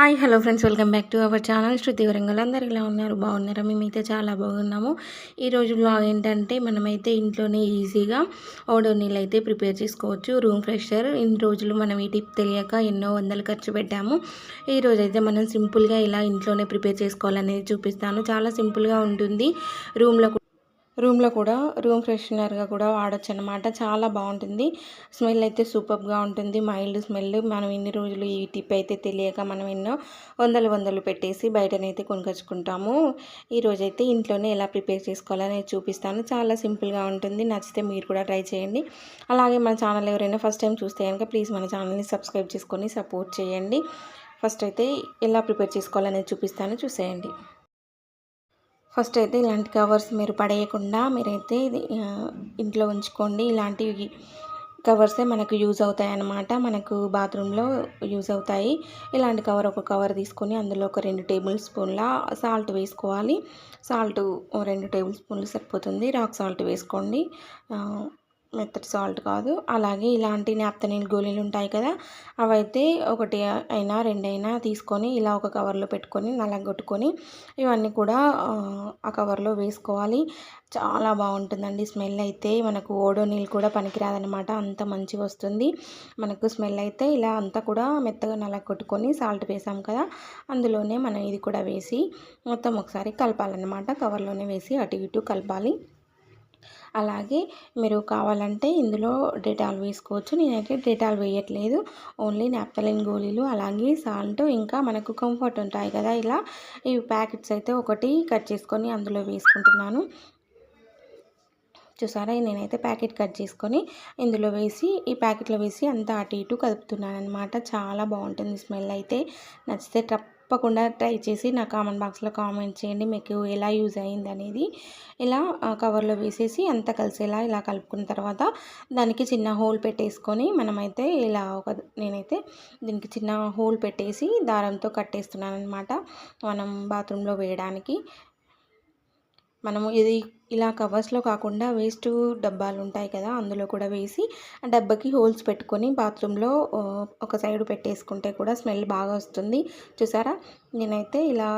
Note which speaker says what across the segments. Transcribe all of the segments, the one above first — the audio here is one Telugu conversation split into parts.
Speaker 1: Hi hello friends welcome back to our channel. Shruti Warangal. అందరు ఇలా ఉన్నారు? బాగున్నారా? మేమైతే చాలా బాగున్నాము. ఈరోజు బ్లాగ్ ఏంటంటే మనమైతే ఇంట్లోనే ఈజీగా ఓడో అయితే ప్రిపేర్ చేసుకోవచ్చు. Room fresher. ఇన్ని రోజులు మనం ఈ టిప్ తెలియక ఎన్నో వందలు ఖర్చు పెట్టాము. ఈరోజు అయితే మనం సింపుల్గా ఇలా ఇంట్లోనే ప్రిపేర్ చేసుకోవాలనేది చూపిస్తాను. చాలా సింపుల్గా ఉంటుంది. రూమ్లో రూమ్లో కూడా రూమ్ ఫ్రెషనర్గా కూడా వాడచ్చు అనమాట చాలా బాగుంటుంది స్మెల్ అయితే సూపర్గా ఉంటుంది. Mild smell. మనం ఇన్ని రోజులు ఈ టిప్ అయితే తెలియక మనం ఎన్నో వందలు వందలు పెట్టేసి బయటనైతే కొనుకొచ్చుకుంటాము. ఈరోజైతే ఇంట్లోనే ఎలా ప్రిపేర్ చేసుకోవాలని చూపిస్తాను. చాలా సింపుల్గా ఉంటుంది. నచ్చితే మీరు కూడా ట్రై చేయండి. అలాగే మన ఛానల్ ఎవరైనా ఫస్ట్ టైం చూస్తే కనుక ప్లీజ్ మన ఛానల్ని సబ్స్క్రైబ్ చేసుకొని సపోర్ట్ చేయండి. ఫస్ట్ అయితే ఎలా ప్రిపేర్ చేసుకోవాలనేది చూపిస్తాను. చూసేయండి. ఫస్ట్ అయితే ఇలాంటి కవర్స్ మీరు పడేయకుండా మీరైతే ఇంట్లో ఉంచుకోండి. ఇలాంటివి కవర్సే మనకు యూజ్ అవుతాయి అన్నమాట. మనకు బాత్రూంలో యూజ్ అవుతాయి. ఇలాంటి కవర్ ఒక కవర్ తీసుకొని అందులో ఒక రెండు టేబుల్ స్పూన్ల సాల్ట్ వేసుకోవాలి. సాల్ట్ రెండు టేబుల్ స్పూన్లు సరిపోతుంది. రాక్ సాల్ట్ వేసుకోండి. మెత్తటి సాల్ట్ కాదు. అలాగే ఇలాంటి నాప్తనీల్ గోళీలు ఉంటాయి కదా అవైతే ఒకటి అయినా రెండైనా తీసుకొని ఇలా ఒక కవర్లో పెట్టుకొని నలగొట్టుకొని ఇవన్నీ కూడా ఆ కవర్లో వేసుకోవాలి. చాలా బాగుంటుందండి స్మెల్ అయితే. మనకు ఓడో నీళ్ళు కూడా పనికిరాదనమాట అంత మంచిగా వస్తుంది. మనకు స్మెల్ అయితే ఇలా అంతా కూడా మెత్తగా నలగొట్టుకొని సాల్ట్ వేసాం కదా అందులోనే మనం ఇది కూడా వేసి మొత్తం ఒకసారి కలపాలన్నమాట. కవర్లోనే వేసి అటు ఇటు కలపాలి. అలాగే మీరు కావాలంటే ఇందులో డెటాల్ వేసుకోవచ్చు. నేనైతే డెటాల్ వేయట్లేదు. ఓన్లీ నాప్తలిన్ గోళీలు అలాగే సాల్ట్ ఇంకా మనకు కంఫర్ట్ ఉంటాయి కదా. ఇలా ఈ ప్యాకెట్స్ అయితే ఒకటి కట్ చేసుకొని అందులో వేసుకుంటున్నాను. చూసారా? నేనైతే ప్యాకెట్ కట్ చేసుకొని ఇందులో వేసి ఈ ప్యాకెట్లో వేసి అంతా అటు ఇటు కలుపుతున్నాను అనమాట చాలా బాగుంటుంది స్మెల్ అయితే. నచ్చితే తప్పకుండా ట్రై చేసి నా కామెంట్ బాక్స్లో కామెంట్ చేయండి మీకు ఎలా యూజ్ అయింది అనేది ఇలా కవర్లో వేసేసి అంతా కలిసేలా ఇలా కలుపుకున్న తర్వాత దానికి చిన్న హోల్ పెట్టేసుకొని మనమైతే ఇలా ఒక నేనైతే దీనికి చిన్న హోల్ పెట్టేసి దారంతో కట్టేస్తున్నాను అనమాట మనం బాత్రూంలో వేయడానికి. మనము ఇది ఇలా కవర్స్లో కాకుండా వేస్ట్ డబ్బాలు ఉంటాయి కదా అందులో కూడా వేసి ఆ డబ్బాకి హోల్స్ పెట్టుకొని బాత్రూంలో ఒక సైడ్ పెట్టేసుకుంటే కూడా స్మెల్ బాగా వస్తుంది. చూసారా? నేనైతే ఇలా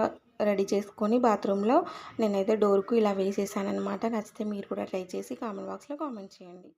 Speaker 1: రెడీ చేసుకొని బాత్రూంలో నేనైతే డోర్కు ఇలా వేసేసాను అనమాట నచ్చితే మీరు కూడా ట్రై చేసి కామెంట్ బాక్స్లో కామెంట్ చేయండి.